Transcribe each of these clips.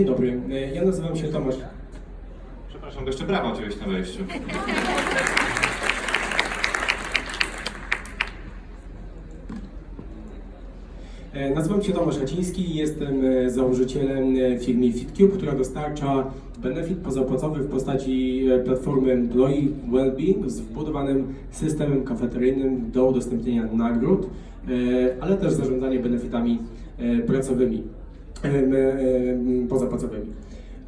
Dzień dobry, E, ja nazywam się Tomasz. Przepraszam, bo jeszcze brawa oczywiście na wejściu. E, Nazywam się Tomasz Raciński i jestem e, założycielem firmy FitCube, która dostarcza benefit pozapłacowy w postaci platformy Employee Wellbeing z wbudowanym systemem kafeteryjnym do udostępnienia nagród, ale też zarządzanie benefitami pracowymi, pozapłacowymi.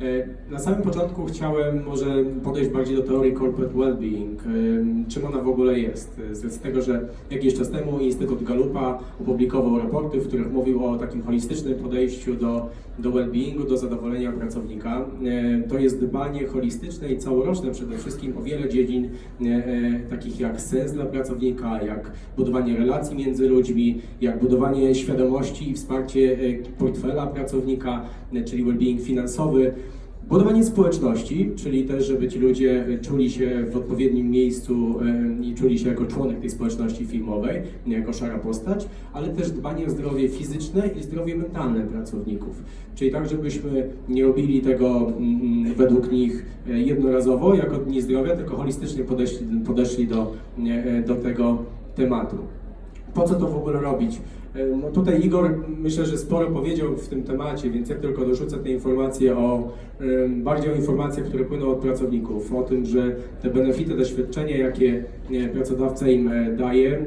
E, Na samym początku chciałem może podejść bardziej do teorii corporate well-being. Em, Czym ona w ogóle jest? E, Z tego, że jakiś czas temu Instytut Galupa opublikował raporty, w których mówił o takim holistycznym podejściu do, do well-beingu, do zadowolenia pracownika. E, To jest dbanie holistyczne i całoroczne przede wszystkim o wiele dziedzin, e, e, takich jak sens dla pracownika, jak budowanie relacji między ludźmi, jak budowanie świadomości i wsparcie e, portfela pracownika, e, czyli well-being finansowy. Budowanie społeczności, czyli też, żeby ci ludzie czuli się w odpowiednim miejscu e, i czuli się jako członek tej społeczności filmowej, nie jako szara postać, ale też dbanie o zdrowie fizyczne i zdrowie mentalne pracowników. Czyli tak, żebyśmy nie robili tego mm, według nich e, jednorazowo, jako dni zdrowia, tylko holistycznie podeszli, podeszli do, e, do tego tematu. Po co to w ogóle robić? E, no tutaj Igor myślę, że sporo powiedział w tym temacie, więc ja tylko dorzucę te informacje o bardziej o informacje, które płyną od pracowników, o tym, że te benefity, te świadczenia, jakie e, pracodawca im e, daje,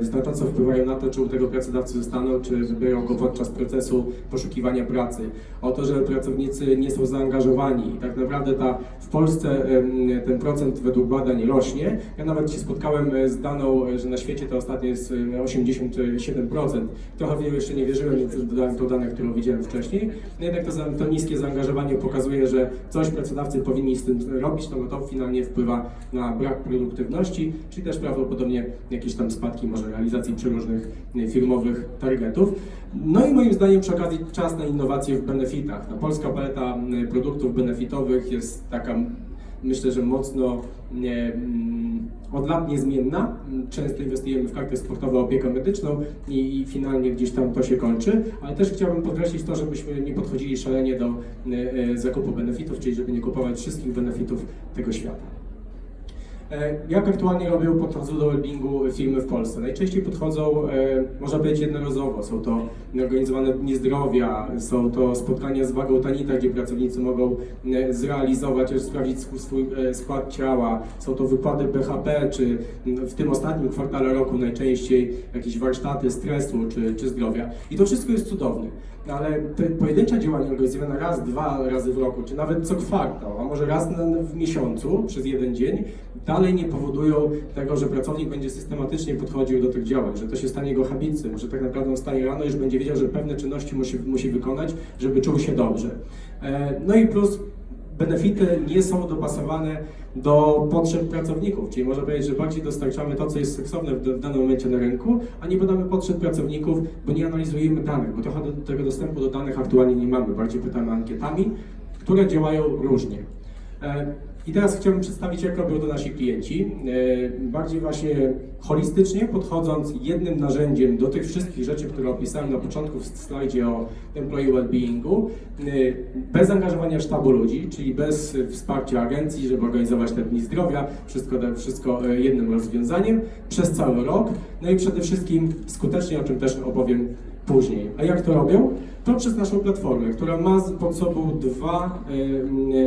znacząco wpływają na to, czy u tego pracodawcy zostaną, czy wybiorą go podczas procesu poszukiwania pracy. O to, że pracownicy nie są zaangażowani i tak naprawdę ta, w Polsce ten procent według badań rośnie. Ja nawet się spotkałem z daną, że na świecie to ostatnio jest 87%. 100%. Trochę w nią jeszcze nie wierzyłem, więc dodałem to dane, które widziałem wcześniej. No jednak to, to niskie zaangażowanie pokazuje, że coś pracodawcy powinni z tym robić, no bo to finalnie wpływa na brak produktywności, czyli też prawdopodobnie jakieś tam spadki może realizacji przeróżnych e, firmowych targetów. No i moim zdaniem przy okazji czas na innowacje w benefitach. No, polska paleta produktów benefitowych jest taka, myślę, że mocno nie, od lat niezmienna. Często inwestujemy w karty sportowe, opiekę medyczną i, i finalnie gdzieś tam to się kończy, ale też chciałbym podkreślić to, żebyśmy nie podchodzili szalenie do e, e, zakupu benefitów, czyli żeby nie kupować wszystkich benefitów tego świata. E, Jak aktualnie robią podchodzą do wellbeingu firmy w Polsce? Najczęściej podchodzą, e, można powiedzieć, jednorazowo. Są to organizowane dni zdrowia, są to spotkania z wagą Tanita, gdzie pracownicy mogą e, zrealizować, sprawdzić swój, skład ciała. Są to wykłady BHP, czy w tym ostatnim kwartale roku najczęściej jakieś warsztaty stresu czy, czy zdrowia. I to wszystko jest cudowne. No ale te pojedyncze działania organizowane raz, dwa razy w roku, czy nawet co kwartał, a może raz w miesiącu przez jeden dzień, dalej nie powodują tego, że pracownik będzie systematycznie podchodził do tych działań, że to się stanie jego habicem, że tak naprawdę on stanie rano i już będzie wiedział, że pewne czynności musi, musi wykonać, żeby czuł się dobrze. E, No i plus benefity nie są dopasowane do potrzeb pracowników, czyli można powiedzieć, że bardziej dostarczamy to, co jest seksowne w, danym momencie na rynku, a nie badamy potrzeb pracowników, bo nie analizujemy danych, bo trochę do, tego dostępu do danych aktualnie nie mamy, bardziej pytamy ankietami, które działają różnie. I teraz chciałbym przedstawić, jak robią to nasi klienci. E, Bardziej właśnie holistycznie, podchodząc jednym narzędziem do tych wszystkich rzeczy, które opisałem na początku w slajdzie o employee well-beingu, e, bez angażowania sztabu ludzi, czyli bez wsparcia agencji, żeby organizować te dni zdrowia, wszystko, wszystko e, jednym rozwiązaniem przez cały rok. No i przede wszystkim skutecznie, o czym też opowiem później. A jak to robią? To przez naszą platformę, która ma pod sobą dwa,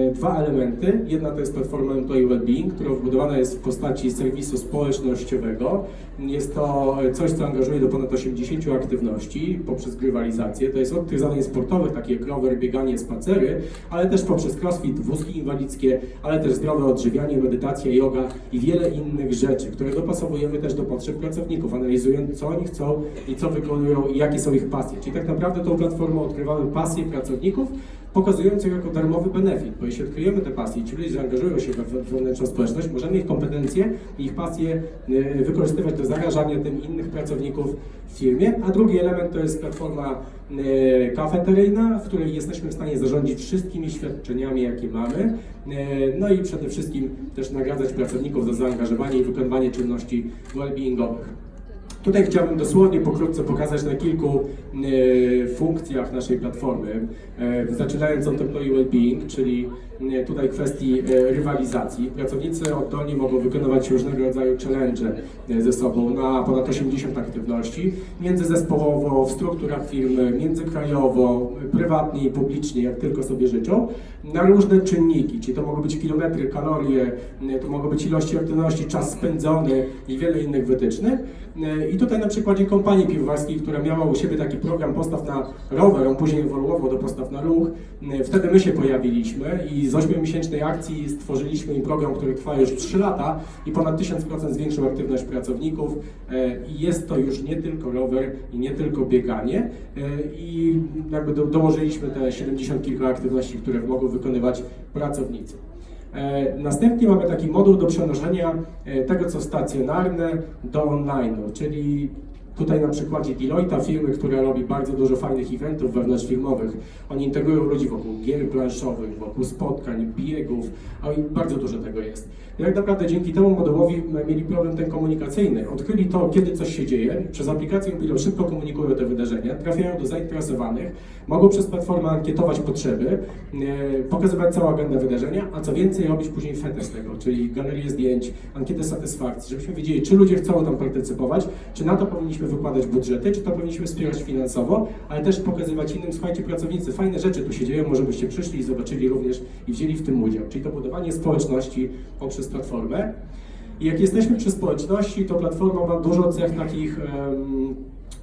e, dwa elementy. Jedna to jest platforma Employee Wellbeing, która wbudowana jest w postaci serwisu społecznościowego. Jest to coś, co angażuje do ponad 80 aktywności poprzez grywalizację. To jest od tych zadań sportowych, takie jak rower, bieganie, spacery, ale też poprzez crossfit, wózki inwalidzkie, ale też zdrowe odżywianie, medytacja, yoga i wiele innych rzeczy, które dopasowujemy też do potrzeb pracowników, analizując co oni chcą i co wykonują i jakie są ich pasje. Czyli tak naprawdę tą odkrywamy pasje pracowników, pokazując ją jako darmowy benefit, bo jeśli odkryjemy te pasje i ci ludzie zaangażują się we- wewnętrzną społeczność, możemy ich kompetencje i ich pasje y, wykorzystywać do zarażania tym innych pracowników w firmie. A drugi element to jest platforma y, kafeteryjna, w której jesteśmy w stanie zarządzić wszystkimi świadczeniami, jakie mamy. Y, No i przede wszystkim też nagradzać pracowników za zaangażowanie i wykonywanie czynności well-beingowych. Tutaj chciałbym dosłownie pokrótce pokazać na kilku e, funkcjach naszej platformy, e, zaczynając od Employee Wellbeing, czyli tutaj kwestii e, rywalizacji. Pracownicy oddolni mogą wykonywać różnego rodzaju challenge e, ze sobą na ponad 80 aktywności, międzyzespołowo, w strukturach firmy, międzykrajowo, prywatnie i publicznie, jak tylko sobie życzą, na różne czynniki, czyli to mogą być kilometry, kalorie, e, to mogą być ilości aktywności, czas spędzony i wiele innych wytycznych. E, I tutaj na przykładzie kompanii piwowarskiej, która miała u siebie taki program postaw na rower, on później ewoluował do postaw na ruch, e, wtedy my się pojawiliśmy i z 8-miesięcznej akcji stworzyliśmy program, który trwa już 3 lata i ponad 1000% zwiększył aktywność pracowników E, i jest to już nie tylko rower i nie tylko bieganie e, i jakby do, dołożyliśmy te 70 kilka aktywności, które mogą wykonywać pracownicy. E, Następnie mamy taki moduł do przenoszenia tego, co stacjonarne do online'u, czyli tutaj na przykładzie Deloitte, firmy, która robi bardzo dużo fajnych eventów wewnątrzfirmowych. Oni integrują ludzi wokół gier planszowych, wokół spotkań, biegów, a bardzo dużo tego jest. I tak naprawdę dzięki temu modułowi m, mieli problem ten komunikacyjny. Odkryli to, kiedy coś się dzieje, przez aplikację mobilną szybko komunikują te wydarzenia, trafiają do zainteresowanych, mogą przez platformę ankietować potrzeby, e, pokazywać całą agendę wydarzenia, a co więcej robić później fetę tego, czyli galerię zdjęć, ankietę satysfakcji, żebyśmy wiedzieli, czy ludzie chcą tam partycypować, czy na to powinniśmy wykładać budżety, czy to powinniśmy wspierać finansowo, ale też pokazywać innym, słuchajcie pracownicy, fajne rzeczy tu się dzieją, może byście przyszli i zobaczyli również i wzięli w tym udział, czyli to budowanie społeczności poprzez platformę. I jak jesteśmy przy społeczności, to platforma ma dużo cech takich em,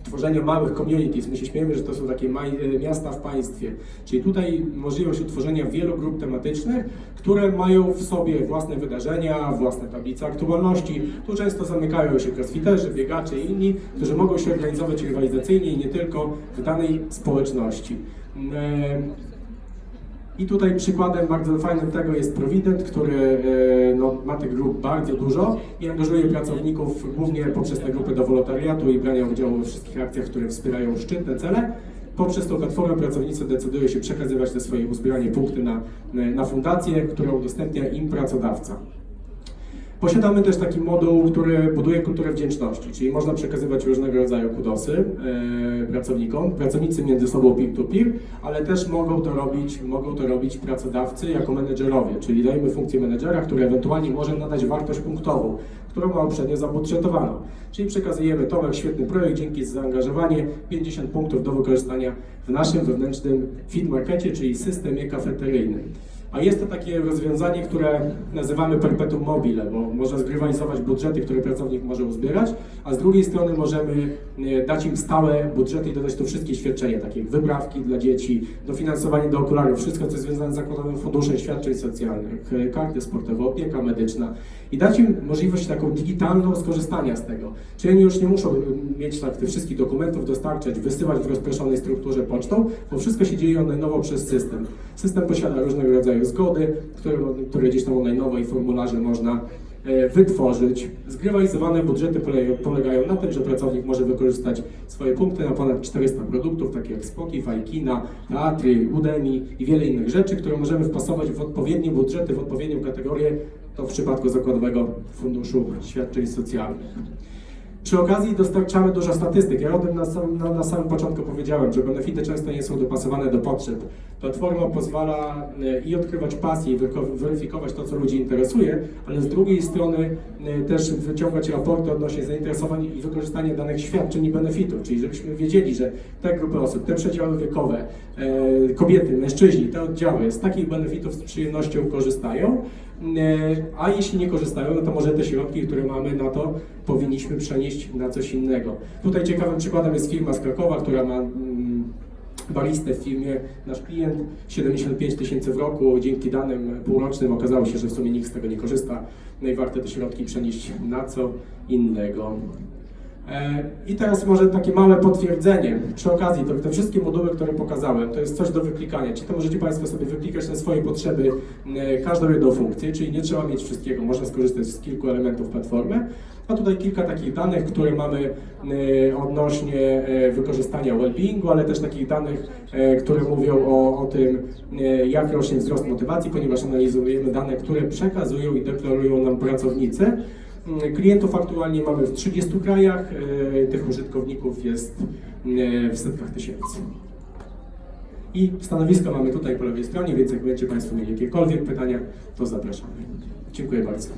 tworzenia małych communities. My się śmiejemy, że to są takie e, miasta w państwie. Czyli tutaj możliwość utworzenia wielu grup tematycznych, które mają w sobie własne wydarzenia, własne tablice aktualności. Tu często zamykają się crossfiterzy, biegacze i inni, którzy mogą się organizować rywalizacyjnie i nie tylko w danej społeczności. I tutaj przykładem bardzo fajnym tego jest Provident, który e, no, ma tych grup bardzo dużo i angażuje pracowników głównie poprzez te grupy do wolontariatu i brania udziału we wszystkich akcjach, które wspierają szczytne cele. Poprzez tą platformę pracownicy decydują się przekazywać te swoje uzbieranie punkty na, na fundację, którą udostępnia im pracodawca. Posiadamy też taki moduł, który buduje kulturę wdzięczności, czyli można przekazywać różnego rodzaju kudosy e, pracownikom, pracownicy między sobą peer-to-peer, ale też mogą to robić, mogą to robić pracodawcy jako menedżerowie, czyli dajemy funkcję menedżera, który ewentualnie może nadać wartość punktową, którą ma uprzednio zabudżetowaną. Czyli przekazujemy Tomek, świetny projekt, dzięki za zaangażowanie, 50 punktów do wykorzystania w naszym wewnętrznym feed markecie, czyli systemie kafeteryjnym. A jest to takie rozwiązanie, które nazywamy perpetuum mobile, bo można zrywalizować budżety, które pracownik może uzbierać, a z drugiej strony możemy e, dać im stałe budżety i dodać tu wszystkie świadczenia, takie jak wyprawki dla dzieci, dofinansowanie do okularów, wszystko co jest związane z zakładowym funduszem świadczeń socjalnych, e, karty sportowe, opieka medyczna i dać im możliwość taką digitalną skorzystania z tego. Czyli oni już nie muszą mieć tak tych wszystkich dokumentów dostarczać, wysyłać w rozproszonej strukturze pocztą, bo wszystko się dzieje online'owo przez system. System posiada różnego rodzaju zgody, które, które gdzieś tam online'owo i formularze można wytworzyć. Zgrywalizowane budżety polegają, polegają na tym, że pracownik może wykorzystać swoje punkty na ponad 400 produktów, takie jak Spotify, kina, teatry, Udemy i wiele innych rzeczy, które możemy wpasować w odpowiednie budżety, w odpowiednią kategorię, to w przypadku Zakładowego Funduszu Świadczeń Socjalnych. Przy okazji dostarczamy dużo statystyk. Ja o tym na, sam, na, na samym początku powiedziałem, że benefity często nie są dopasowane do potrzeb. Platforma pozwala e, i odkrywać pasje, i weryfikować to, co ludzi interesuje, ale z drugiej strony e, też wyciągać raporty odnośnie zainteresowań i wykorzystania danych świadczeń i benefitów, czyli żebyśmy wiedzieli, że te grupy osób, te przedziały wiekowe, e, kobiety, mężczyźni, te oddziały z takich benefitów z przyjemnością korzystają, A jeśli nie korzystają, no to może te środki, które mamy na to, powinniśmy przenieść na coś innego. Tutaj ciekawym przykładem jest firma z Krakowa, która ma mm, baristę w firmie. Nasz klient 75 tysięcy w roku, dzięki danym półrocznym okazało się, że w sumie nikt z tego nie korzysta. No i warto te środki przenieść na co innego. E, I teraz może takie małe potwierdzenie. Przy okazji, to te wszystkie moduły, które pokazałem, to jest coś do wyklikania. Czy to możecie Państwo sobie wyklikać na swoje potrzeby e, każdą jedną funkcję, czyli nie trzeba mieć wszystkiego, można skorzystać z kilku elementów platformy. A tutaj kilka takich danych, które mamy e, odnośnie e, wykorzystania well-beingu, ale też takich danych, e, które mówią o, o tym, jak rośnie wzrost motywacji, ponieważ analizujemy dane, które przekazują i deklarują nam pracownicy. Mm, Klientów aktualnie mamy w 30 krajach, tych użytkowników jest w setkach tysięcy. I stanowisko mamy tutaj po lewej stronie, więc jak będziecie Państwo mieli jakiekolwiek pytania, to zapraszamy. Dziękuję bardzo.